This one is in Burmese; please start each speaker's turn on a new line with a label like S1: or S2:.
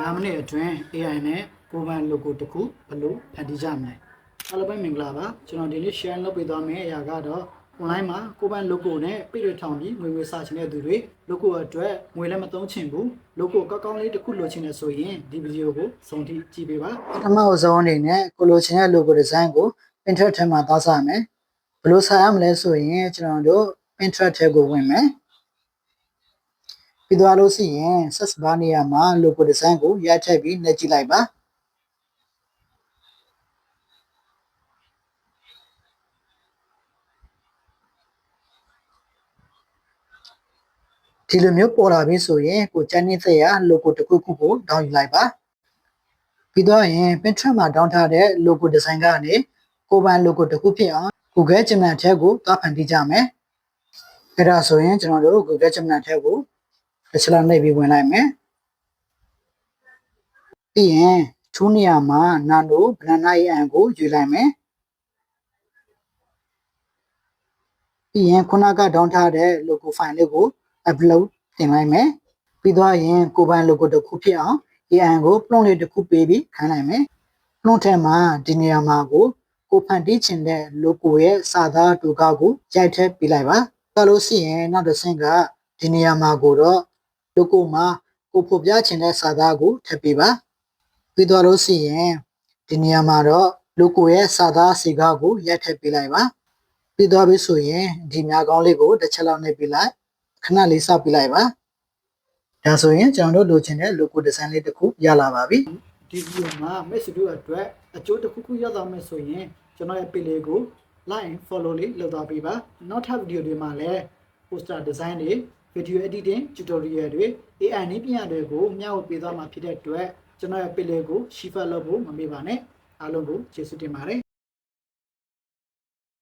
S1: 9မိနစ်အတွင်း AI နဲ့ကိုယ်ပိုင် logo တစ်ခုဘယ်လိုဖန်တီးကြမလဲအားလုံးပဲမင်္ဂလာပါကျွန်တော်ဒီနေ့ share လုပ်ပေးသွားမယ့်အရာကတော့ online မှာကိုယ်ပိုင် logo နဲ့ပြည့်ရထောင်ပြီးငွေငွေစချင်တဲ့သူတွေ logo အတွက်ငွေလည်းမသုံးချင်ဘူး logo ကောက်ကောင်းလေးတစ်ခုလိုချင်တယ်ဆိုရင်ဒီဗီဒီယိုကိုစုံထိကြည့်ပေးပါပထမအဆုံးအနေနဲ့ကိုလိုချင်တဲ့ logo design ကို Pinterest ထဲမှာသားစားမယ်ဘယ်လိုဆိုင်ရမလဲဆိုရင်ကျွန်တော်တို့ Pinterest ထဲကိုဝင်မယ် ပြီးသွားလို့ရှိရင် search bar နေရာမှာ logo design ကိုရိုက်ထည့်ပြီးနှိပ်ကြည့်လိုက်ပါဒီလိုမျိုးပေါ်လာပြီဆိုရင်ကိုချန်နေတဲ့ရ logo တစ်ခုခုကို down ယူလိုက်ပါပြီးတော့ရင် Pinterest မှာ down ထားတဲ့ logo design ကနေကိုယ်ပိုင် logo တစ်ခုဖြစ်အောင် Google Gemini ထဲကိုသွားဖန်တီးကြမယ်အဲ့ဒါဆိုရင်ကျွန်တော်တို့ Google Gemini ထဲကို တစ်ချက်လောက်နှိပ်ပြီးဝင်လိုက်မယ်ပြီးရင်ထူးနေရာမှာ Nano Banana ရဲ့အန်ကိုယူလိုက်မယ်ပြီးရင်ခုနက down ထားတဲ့ logo file လေးကို upload တင်လိုက်မယ်ပြီးတော့ရင်ကိုယ်ပိုင် logo တစ်ခုဖြစ်အောင် AI ကို prompt လေးတစ်ခုပေးပြီးခိုင်းလိုက်မယ် prompt ထဲမှာဒီနေရာမှာကိုကိုဖန်တီးချင်တဲ့ logo ရဲ့စာသားတူကောက်ကိုရိုက်ထည့်ပေးလိုက်ပါ။ဒါလို့ရှိရင်နောက်တစ်ဆင့်ကဒီနေရာမှာကိုတော့ logo မှာကိုဖော်ပြချင်တဲ့စာသားကိုထည့်ပေးပါ။ပြီးတော့လို့ရှိရင်ဒီနေရာမှာတော့ logo ရဲ့စာသားစီကားကိုရိုက်ထည့်ပေးလိုက်ပါ။ပြီးတော့ပြီဆိုရင်ဒီမြားကောင်းလေးကိုတစ်ချက်လောက်နှိပ်ပေးလိုက်ခဏလေးစောက်ပေးလိုက်ပါ။ဒါဆိုရင်ကျွန်တော်တို့လိုချင်တဲ့ logo design လေးတစ်ခုရလာပါပြီ။ဒီဗီဒီယိုမှာ message တို့အတွက်အကျိုးတစ်ခုခုရသွားမယ်ဆိုရင်ကျွန်တော်ရဲ့ page လေးကို like and follow လေးလုပ်သွားပေးပါနောက်ထပ်ဗီဒီယိုတွေမှာလည်း poster design တွေ video editing tutorial တွေ AI နည်းပညာတွေကိုမျှဝေပေးသွားမှာဖြစ်တဲ့အတွက်ကျွန်တော်ရဲ့ page လေးကို share လုပ်ဖို့မမေ့ပါနဲ့အားလုံးကိုကျေးဇူးတင်ပါတယ်